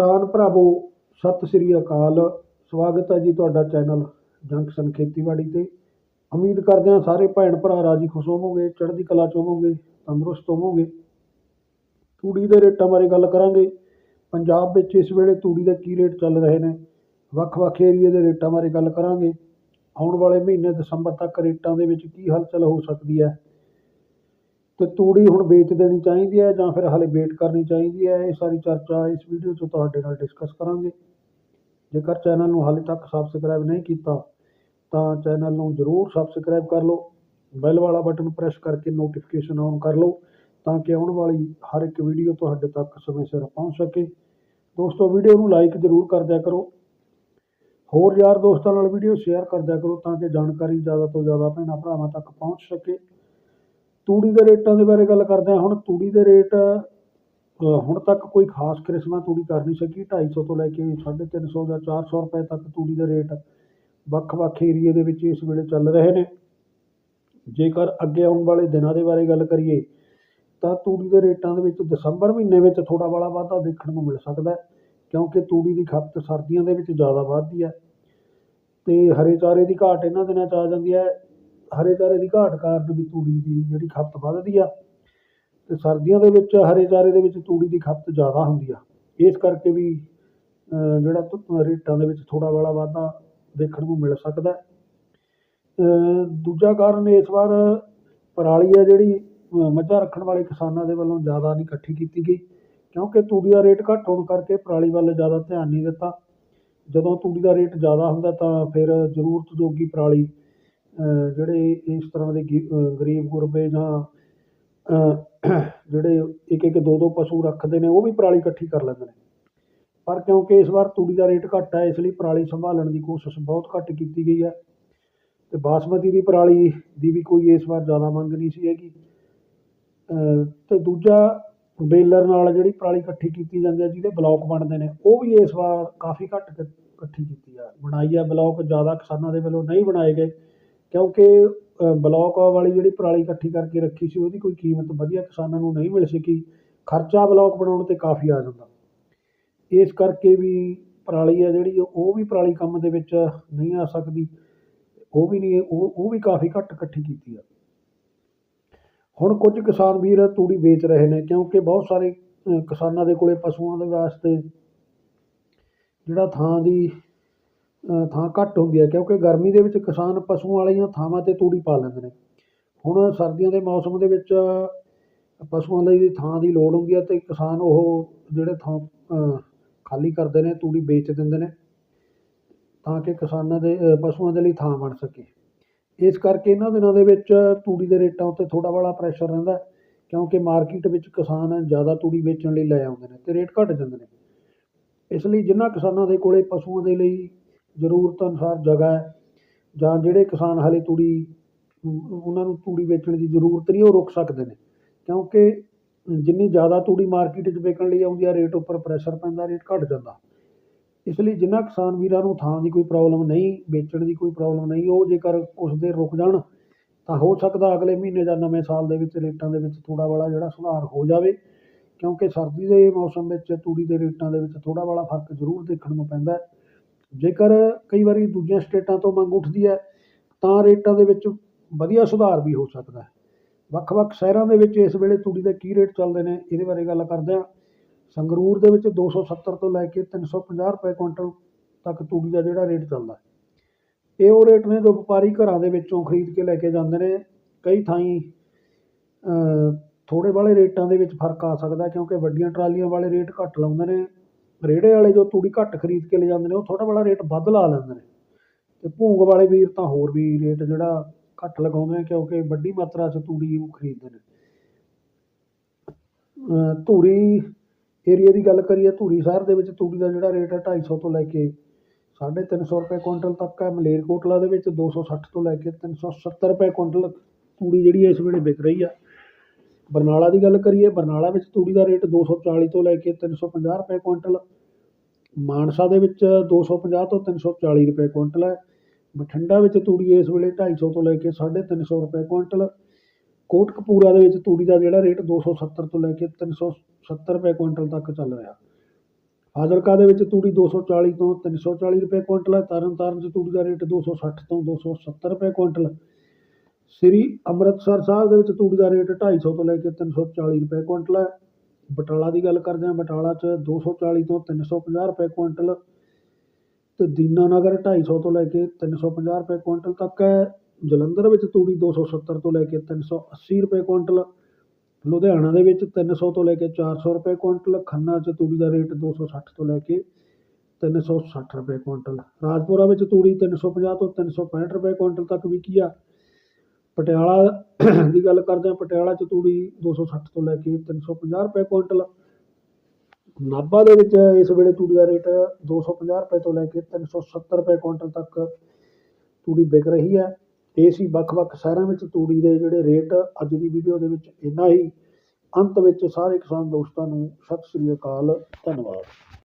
ਕਿਸਾਨ ਭਰਾਵੋ, ਸਤਿ ਸ੍ਰੀ ਅਕਾਲ। ਸਵਾਗਤ ਹੈ ਜੀ ਤੁਹਾਡਾ ਚੈਨਲ ਜੰਕਸ਼ਨ ਖੇਤੀਬਾੜੀ ਤੇ। ਉਮੀਦ ਕਰਦੇ ਹਾਂ ਸਾਰੇ ਭੈਣ ਭਰਾ ਰਾਜੀ ਖੁਸ਼ ਹੋਵੋਗੇ, ਚੜ੍ਹਦੀ ਕਲਾ ਚ ਹੋਵੋਗੇ, ਤੰਦਰੁਸਤ ਹੋਵੋਗੇ। ਤੂੜੀ ਦੇ ਰੇਟਾਂ ਬਾਰੇ ਗੱਲ ਕਰਾਂਗੇ। ਪੰਜਾਬ ਵਿੱਚ ਇਸ ਵੇਲੇ ਤੂੜੀ ਦੇ ਕੀ ਰੇਟ ਚੱਲ ਰਹੇ ਨੇ, ਵੱਖ-ਵੱਖ ਏਰੀਏ ਦੇ ਰੇਟਾਂ ਬਾਰੇ ਗੱਲ ਕਰਾਂਗੇ। ਆਉਣ ਵਾਲੇ ਮਹੀਨੇ ਦਸੰਬਰ ਤੱਕ ਰੇਟਾਂ ਦੇ ਵਿੱਚ ਕੀ ਹਲਚਲ ਹੋ ਸਕਦੀ ਹੈ ਤੇ ਤੂੜੀ ਹੁਣ ਵੇਚ ਦੇਣੀ ਚਾਹੀਦੀ ਹੈ ਜਾਂ ਫਿਰ ਹਾਲੇ ਵੇਟ ਕਰਨੀ ਚਾਹੀਦੀ ਹੈ? ਇਹ ਸਾਰੀ ਚਰਚਾ ਇਸ ਵੀਡੀਓ 'ਚ ਤੁਹਾਡੇ ਨਾਲ ਡਿਸਕਸ ਕਰਾਂਗੇ। ਜੇਕਰ ਚੈਨਲ ਨੂੰ ਹਾਲੇ ਤੱਕ ਸਬਸਕ੍ਰਾਈਬ ਨਹੀਂ ਕੀਤਾ, ਤਾਂ ਚੈਨਲ ਨੂੰ ਜ਼ਰੂਰ ਸਬਸਕ੍ਰਾਈਬ ਕਰ ਲਓ। ਬੈਲ ਵਾਲਾ ਬਟਨ ਪ੍ਰੈਸ ਕਰਕੇ ਨੋਟੀਫਿਕੇਸ਼ਨ ਔਨ ਕਰ ਲਓ, ਤਾਂ ਕਿ ਆਉਣ ਵਾਲੀ ਹਰ ਇੱਕ ਵੀਡੀਓ ਤੁਹਾਡੇ ਤੱਕ ਸਮੇਂ ਸਿਰ ਪਹੁੰਚ ਸਕੇ। ਦੋਸਤੋ, ਵੀਡੀਓ ਨੂੰ ਲਾਈਕ ਜ਼ਰੂਰ ਕਰ ਦਿਆ ਕਰੋ। ਹੋਰ ਯਾਰ ਦੋਸਤਾਂ ਨਾਲ ਵੀਡੀਓ ਸ਼ੇਅਰ ਕਰ ਦਿਆ ਕਰੋ, ਤਾਂ ਕਿ ਜਾਣਕਾਰੀ ਜ਼ਿਆਦਾ ਤੋਂ ਜ਼ਿਆਦਾ ਭੈਣਾਂ ਭਰਾਵਾਂ ਤੱਕ ਪਹੁੰਚ ਸਕੇ। ਤੂੜੀ ਦੇ ਰੇਟਾਂ ਦੇ ਬਾਰੇ ਗੱਲ ਕਰਦੇ ਹਾਂ। ਹੁਣ ਤੂੜੀ ਦੇ ਰੇਟ ਹੁਣ ਤੱਕ ਕੋਈ ਖਾਸ ਕਿਸਮਾਂ ਤੂੜੀ ਕਰ ਨਹੀਂ ਸਕੀ। 250 ਤੋਂ ਲੈ ਕੇ 350 ਜਾਂ 400 ਰੁਪਏ ਤੱਕ ਤੂੜੀ ਦੇ ਰੇਟ ਵੱਖ-ਵੱਖ ਏਰੀਏ ਦੇ ਵਿੱਚ ਇਸ ਵੇਲੇ ਚੱਲ ਰਹੇ ਨੇ। ਜੇਕਰ ਅੱਗੇ ਆਉਣ ਵਾਲੇ ਦਿਨਾਂ ਦੇ ਬਾਰੇ ਗੱਲ ਕਰੀਏ, ਤਾਂ ਤੂੜੀ ਦੇ ਰੇਟਾਂ ਦੇ ਵਿੱਚ ਦਸੰਬਰ ਮਹੀਨੇ ਵਿੱਚ ਥੋੜ੍ਹਾ ਬਾਲਾ ਵਾਧਾ ਦੇਖਣ ਨੂੰ ਮਿਲ ਸਕਦਾ ਹੈ, ਕਿਉਂਕਿ ਤੂੜੀ ਦੀ ਖਪਤ ਸਰਦੀਆਂ ਦੇ ਵਿੱਚ ਜ਼ਿਆਦਾ ਵੱਧਦੀ ਹੈ ਤੇ ਹਰੇ ਚਾਰੇ ਦੀ ਘਾਟ ਇਹਨਾਂ ਦਿਨਾਂ 'ਚ ਆ ਜਾਂਦੀ ਹੈ। ਹਰੇ ਚਾਰੇ ਦੀ ਘਾਟ ਕਾਰਨ ਵੀ ਤੂੜੀ ਦੀ ਜਿਹੜੀ ਖਪਤ ਵੱਧਦੀ ਆ, ਤੇ ਸਰਦੀਆਂ ਦੇ ਵਿੱਚ ਹਰੇ ਚਾਰੇ ਦੇ ਵਿੱਚ ਤੂੜੀ ਦੀ ਖਪਤ ਜ਼ਿਆਦਾ ਹੁੰਦੀ ਆ। ਇਸ ਕਰਕੇ ਵੀ ਜਿਹੜਾ ਤ- ਰੇਟਾਂ ਦੇ ਵਿੱਚ ਥੋੜ੍ਹਾ ਬਾਲਾ ਵਾਧਾ ਦੇਖਣ ਨੂੰ ਮਿਲ ਸਕਦਾ। ਦੂਜਾ ਕਾਰਨ ਇਸ ਵਾਰ ਪਰਾਲੀ ਆ ਜਿਹੜੀ ਮੱਝਾਂ ਰੱਖਣ ਵਾਲੇ ਕਿਸਾਨਾਂ ਦੇ ਵੱਲੋਂ ਜ਼ਿਆਦਾ ਨਹੀਂ ਇਕੱਠੀ ਕੀਤੀ ਗਈ, ਕਿਉਂਕਿ ਤੂੜੀ ਦਾ ਰੇਟ ਘੱਟ ਹੋਣ ਕਰਕੇ ਪਰਾਲੀ ਵੱਲ ਜ਼ਿਆਦਾ ਧਿਆਨ ਨਹੀਂ ਦਿੱਤਾ। ਜਦੋਂ ਤੂੜੀ ਦਾ ਰੇਟ ਜ਼ਿਆਦਾ ਹੁੰਦਾ ਤਾਂ ਫਿਰ ਜ਼ਰੂਰਤ ਜੋਗੀ ਪਰਾਲੀ ਜਿਹੜੇ ਇਸ ਤਰ੍ਹਾਂ ਦੇ ਗੀ- ਗਰੀਬ ਗੁਰਬੇ ਜਾਂ ਜਿਹੜੇ ਇੱਕ ਇੱਕ ਦੋ ਦੋ ਪਸ਼ੂ ਰੱਖਦੇ ਨੇ, ਉਹ ਵੀ ਪਰਾਲੀ ਇਕੱਠੀ ਕਰ ਲੈਂਦੇ ਨੇ। ਪਰ ਕਿਉਂਕਿ ਇਸ ਵਾਰ ਤੂੜੀ ਦਾ ਰੇਟ ਘੱਟ ਹੈ, ਇਸ ਲਈ ਪਰਾਲੀ ਸੰਭਾਲਣ ਦੀ ਕੋਸ਼ਿਸ਼ ਬਹੁਤ ਘੱਟ ਕੀਤੀ ਗਈ ਹੈ। ਅਤੇ ਬਾਸਮਤੀ ਦੀ ਪਰਾਲੀ ਦੀ ਵੀ ਕੋਈ ਇਸ ਵਾਰ ਜ਼ਿਆਦਾ ਮੰਗ ਨਹੀਂ ਸੀ ਹੈਗੀ। ਅਤੇ ਦੂਜਾ ਬੇਲਰ ਨਾਲ ਜਿਹੜੀ ਪਰਾਲੀ ਇਕੱਠੀ ਕੀਤੀ ਜਾਂਦੀ ਹੈ, ਜਿਹਦੇ ਬਲੌਕ ਬਣਦੇ ਨੇ, ਉਹ ਵੀ ਇਸ ਵਾਰ ਕਾਫੀ ਘੱਟ ਕ- ਇਕੱਠੀ ਕੀਤੀ ਆ ਬਣਾਈ ਆ ਬਲੌਕ, ਜ਼ਿਆਦਾ ਕਿਸਾਨਾਂ ਦੇ ਵੱਲੋਂ ਨਹੀਂ ਬਣਾਏ ਗਏ। ਕਿਉਂਕਿ ਅ, ਵਾਲੀ ਜਿਹੜੀ ਪਰਾਲੀ ਇਕੱਠੀ ਕਰਕੇ ਰੱਖੀ ਸੀ ਉਹਦੀ ਕੋਈ ਕੀਮਤ ਵਧੀਆ ਕਿਸਾਨਾਂ ਨੂੰ ਨਹੀਂ ਮਿਲ ਸਕੀ। ਖਰਚਾ ਬਲੌਕ ਬਣਾਉਣ ਤੇ ਕਾਫੀ ਆ ਜਾਂਦਾ। ਇਸ ਕਰਕੇ ਵੀ ਪਰਾਲੀ ਆ ਜਿਹੜੀ ਉਹ ਵੀ ਪਰਾਲੀ ਕੰਮ ਦੇ ਵਿੱਚ ਨਹੀਂ ਆ ਸਕਦੀ। ਉਹ ਵੀ ਨਹੀਂ ਉਹ ਉਹ ਵੀ ਕਾਫੀ ਘੱਟ ਇਕੱਠੀ ਕੀਤੀ ਆ। ਹੁਣ ਕੁਝ ਕਿਸਾਨ ਵੀਰ ਤੂੜੀ ਵੇਚ ਰਹੇ ਨੇ ਕਿਉਂਕਿ ਬਹੁਤ ਸਾਰੇ ਕਿਸਾਨਾਂ ਦੇ ਕੋਲੇ ਪਸ਼ੂਆਂ ਦੇ ਵਾਸਤੇ ਜਿਹੜਾ ਥਾਂ ਦੀ ਥਾਂ ਘੱਟ ਹੁੰਦੀ ਹੈ, ਕਿਉਂਕਿ ਗਰਮੀ ਦੇ ਵਿੱਚ ਕਿਸਾਨ ਪਸ਼ੂਆਂ ਵਾਲੀਆਂ ਥਾਵਾਂ 'ਤੇ ਤੂੜੀ ਪਾ ਲੈਂਦੇ ਨੇ। ਹੁਣ ਸਰਦੀਆਂ ਦੇ ਮੌਸਮ ਦੇ ਵਿੱਚ ਪਸ਼ੂਆਂ ਲਈ ਥਾਂ ਦੀ ਲੋੜ ਹੁੰਦੀ ਹੈ ਅਤੇ ਕਿਸਾਨ ਉਹ ਜਿਹੜੇ ਥਾਂ ਖਾਲੀ ਕਰਦੇ ਨੇ, ਤੂੜੀ ਵੇਚ ਦਿੰਦੇ ਨੇ, ਤਾਂ ਕਿ ਕਿਸਾਨਾਂ ਦੇ ਪਸ਼ੂਆਂ ਦੇ ਲਈ ਥਾਂ ਬਣ ਸਕੇ। ਇਸ ਕਰਕੇ ਇਹਨਾਂ ਦਿਨਾਂ ਦੇ ਵਿੱਚ ਤੂੜੀ ਦੇ ਰੇਟਾਂ ਉੱਤੇ ਥੋੜ੍ਹਾ ਬਾਲਾ ਪ੍ਰੈਸ਼ਰ ਰਹਿੰਦਾ ਕਿਉਂਕਿ ਮਾਰਕੀਟ ਵਿੱਚ ਕਿਸਾਨ ਜ਼ਿਆਦਾ ਤੂੜੀ ਵੇਚਣ ਲਈ ਲੈ ਆਉਂਦੇ ਨੇ ਅਤੇ ਰੇਟ ਘੱਟ ਜਾਂਦੇ ਨੇ। ਇਸ ਲਈ ਜਿਨ੍ਹਾਂ ਕਿਸਾਨਾਂ ਦੇ ਕੋਲੇ ਪਸ਼ੂਆਂ ਦੇ ਲਈ ਜ਼ਰੂਰਤ ਅਨੁਸਾਰ ਜਗ੍ਹਾ ਹੈ, ਜਾਂ ਜਿਹੜੇ ਕਿਸਾਨ ਹਾਲੇ ਤੂੜੀ, ਉਹਨਾਂ ਨੂੰ ਤੂੜੀ ਵੇਚਣ ਦੀ ਜ਼ਰੂਰਤ ਨਹੀਂ, ਉਹ ਰੁਕ ਸਕਦੇ ਨੇ। ਕਿਉਂਕਿ ਜਿੰਨੀ ਜ਼ਿਆਦਾ ਤੂੜੀ ਮਾਰਕੀਟ 'ਚ ਵਿਕਣ ਲਈ ਆਉਂਦੀ ਆ, ਰੇਟ ਉੱਪਰ ਪ੍ਰੈਸ਼ਰ ਪੈਂਦਾ, ਰੇਟ ਘੱਟ ਜਾਂਦਾ। ਇਸ ਲਈ ਜਿਨ੍ਹਾਂ ਕਿਸਾਨ ਵੀਰਾਂ ਨੂੰ ਥਾਂ ਦੀ ਕੋਈ ਪ੍ਰੋਬਲਮ ਨਹੀਂ, ਵੇਚਣ ਦੀ ਕੋਈ ਪ੍ਰੋਬਲਮ ਨਹੀਂ, ਉਹ ਜੇਕਰ ਕੁਛ ਦੇਰ ਰੁਕ ਜਾਣ, ਤਾਂ ਹੋ ਸਕਦਾ ਅਗਲੇ ਮਹੀਨੇ ਜਾਂ ਨਵੇਂ ਸਾਲ ਦੇ ਵਿੱਚ ਰੇਟਾਂ ਦੇ ਵਿੱਚ ਥੋੜ੍ਹਾ ਬਾਲਾ ਜਿਹੜਾ ਸੁਧਾਰ ਹੋ ਜਾਵੇ, ਕਿਉਂਕਿ ਸਰਦੀ ਦੇ ਮੌਸਮ ਵਿੱਚ ਤੂੜੀ ਦੇ ਰੇਟਾਂ ਦੇ ਵਿੱਚ ਥੋੜ੍ਹਾ ਬਾਲਾ ਫ਼ਰਕ ਜ਼ਰੂਰ ਦੇਖਣ ਨੂੰ ਪੈਂਦਾ ਜੇਕਰ ਕਈ ਵਾਰੀ ਦੂਜੀਆਂ ਸਟੇਟਾਂ ਤੋਂ ਮੰਗ ਉੱਠਦੀ ਹੈ ਤਾਂ ਰੇਟਾਂ ਦੇ ਵਿੱਚ ਵਧੀਆ ਸੁਧਾਰ ਵੀ ਹੋ ਸਕਦਾ ਹੈ। ਵੱਖ-ਵੱਖ ਸ਼ਹਿਰਾਂ ਦੇ ਵਿੱਚ ਇਸ ਵੇਲੇ ਤੂੜੀ ਦੇ ਕੀ ਰੇਟ ਚੱਲਦੇ ਨੇ ਇਹਦੇ ਬਾਰੇ ਗੱਲ ਕਰਦੇ ਹਾਂ। ਸੰਗਰੂਰ ਦੇ ਵਿੱਚ 270 ਤੋਂ ਲੈ ਕੇ 350 ਰੁਪਏ ਕੁਇੰਟਲ ਤੱਕ ਤੂੜੀ ਦਾ ਜਿਹੜਾ ਰੇਟ ਚੱਲਦਾ ਇਹ ਉਹ ਰੇਟ ਨੇ ਜੋ ਵਪਾਰੀ ਘਰਾਂ ਦੇ ਵਿੱਚੋਂ ਖਰੀਦ ਕੇ ਲੈ ਕੇ ਜਾਂਦੇ ਨੇ। ਕਈ ਥਾਈਂ ਅ, ਥੋੜ੍ਹੇ ਵਾਲੇ ਰੇਟਾਂ ਦੇ ਵਿੱਚ ਫ਼ਰਕ ਆ ਸਕਦਾ ਕਿਉਂਕਿ ਵੱਡੀਆਂ ਟਰਾਲੀਆਂ ਵਾਲੇ ਰੇਟ ਘੱਟ ਲਾਉਂਦੇ ਨੇ। ਰੇੜੇ ਵਾਲੇ ਜੋ ਤੂੜੀ ਘੱਟ ਖਰੀਦ ਕੇ ਲੈ ਜਾਂਦੇ ਨੇ, ਉਹ ਥੋੜ੍ਹਾ ਵਾਲਾ ਰੇਟ ਵੱਧ ਲਾ ਲੈਂਦੇ ਨੇ। ਤੇ ਭੂੰਗ ਵਾਲੇ ਵੀਰ ਤਾਂ ਹੋਰ ਵੀ ਰੇਟ ਜਿਹੜਾ ਘੱਟ ਲਗਾਉਂਦੇ ਨੇ, ਕਿਉਂਕਿ ਵੱਡੀ ਮਾਤਰਾ 'ਚ ਤੂੜੀ ਉਹ ਖਰੀਦਦੇ ਨੇ। ਧੂਰੀ ਏਰੀਏ ਦੀ ਗੱਲ ਕਰੀਏ ਧੂਰੀ ਸ਼ਹਿਰ ਦੇ ਵਿੱਚ ਤੂੜੀ ਦਾ ਜਿਹੜਾ ਰੇਟ ਹੈ 250 ਤੋਂ ਲੈ ਕੇ 350 ਰੁਪਏ ਕੁਇੰਟਲ ਤੱਕ ਹੈ। ਮਲੇਰਕੋਟਲਾ ਦੇ ਵਿੱਚ 260 ਤੋਂ ਲੈ ਕੇ 370 ਰੁਪਏ ਕੁਇੰਟਲ ਤੂੜੀ ਜਿਹੜੀ ਇਸ ਵੇਲੇ ਵਿਕ ਰਹੀ ਆ। ਬਰਨਾਲਾ ਦੀ ਗੱਲ ਕਰੀਏ, ਬਰਨਾਲਾ ਵਿੱਚ ਤੂੜੀ ਦਾ ਰੇਟ 240 ਤੋਂ ਲੈ ਕੇ 350 ਰੁਪਏ ਕੁਇੰਟਲ। ਮਾਨਸਾ ਦੇ ਵਿੱਚ 250 ਤੋਂ 340 ਰੁਪਏ ਕੁਇੰਟਲ ਹੈ। ਬਠਿੰਡਾ ਵਿੱਚ ਤੂੜੀ ਇਸ ਵੇਲੇ ਢਾਈ ਸੌ ਤੋਂ ਲੈ ਕੇ 350 ਰੁਪਏ ਕੁਇੰਟਲ। ਕੋਟਕਪੂਰਾ ਦੇ ਵਿੱਚ ਤੂੜੀ ਦਾ ਜਿਹੜਾ ਰੇਟ 270 ਤੋਂ ਲੈ ਕੇ 370 ਰੁਪਏ ਕੁਇੰਟਲ ਤੱਕ ਚੱਲ ਰਿਹਾ। ਫਾਜ਼ਿਲਕਾ ਦੇ ਵਿੱਚ ਤੂੜੀ 240 ਤੋਂ 340 ਰੁਪਏ ਕੁਇੰਟਲ ਹੈ। ਤਰਨ ਤਾਰਨ 'ਚ ਤੂੜੀ ਦਾ ਰੇਟ 260 ਤੋਂ 270 ਰੁਪਏ ਕੁਇੰਟਲ। ਸ੍ਰੀ ਅੰਮ੍ਰਿਤਸਰ ਸਾਹਿਬ ਦੇ ਵਿੱਚ ਤੂੜੀ ਦਾ ਰੇਟ 250 ਤੋਂ ਲੈ ਕੇ 340 ਰੁਪਏ ਕੁਇੰਟਲ ਹੈ। ਬਟਾਲਾ ਦੀ ਗੱਲ ਕਰਦੇ ਹਾਂ, ਬਟਾਲਾ 'ਚ 240 ਤੋਂ 350 ਰੁਪਏ ਕੁਇੰਟਲ ਤੇ ਦੀਨਾਨਗਰ 250 ਤੋਂ ਲੈ ਕੇ 350 ਰੁਪਏ ਕੁਇੰਟਲ ਤੱਕ ਹੈ। ਜਲੰਧਰ ਵਿੱਚ ਤੂੜੀ 270 ਤੋਂ ਲੈ ਕੇ 380 ਰੁਪਏ ਕੁਇੰਟਲ, ਲੁਧਿਆਣਾ ਦੇ ਵਿੱਚ 300 ਤੋਂ ਲੈ ਕੇ 400 ਰੁਪਏ ਕੁਇੰਟਲ, ਖੰਨਾ 'ਚ ਤੂੜੀ ਦਾ ਰੇਟ 260 ਤੋਂ ਲੈ ਕੇ 360 ਰੁਪਏ ਕੁਇੰਟਲ। ਰਾਜਪੁਰਾ ਵਿੱਚ ਤੂੜੀ 350 ਤੋਂ 365 ਰੁਪਏ ਕੁਇੰਟਲ ਤੱਕ ਵਿਕੀ ਆ। ਪਟਿਆਲਾ ਦੀ ਗੱਲ ਕਰਦੇ ਹਾਂ, ਪਟਿਆਲਾ 'ਚ ਤੂੜੀ 260 ਤੋਂ ਲੈ ਕੇ 350 ਰੁਪਏ ਕੁਇੰਟਲ। ਨਾਭਾ ਦੇ ਵਿੱਚ ਇਸ ਵੇਲੇ ਤੂੜੀ ਦਾ ਰੇਟ 250 ਰੁਪਏ ਤੋਂ ਲੈ ਕੇ 370 ਰੁਪਏ ਕੁਇੰਟਲ ਤੱਕ ਤੂੜੀ ਵਿਕ ਰਹੀ ਹੈ। ਇਹ ਸੀ ਵੱਖ-ਵੱਖ ਸ਼ਹਿਰਾਂ ਵਿੱਚ ਤੂੜੀ ਦੇ ਜਿਹੜੇ ਰੇਟ ਅੱਜ ਦੀ ਵੀਡੀਓ ਦੇ ਵਿੱਚ ਇੰਨਾ ਹੀ। ਅੰਤ ਵਿੱਚ ਸਾਰੇ ਕਿਸਾਨ ਦੋਸਤਾਂ ਨੂੰ ਸਤਿ ਸ੍ਰੀ ਅਕਾਲ, ਧੰਨਵਾਦ।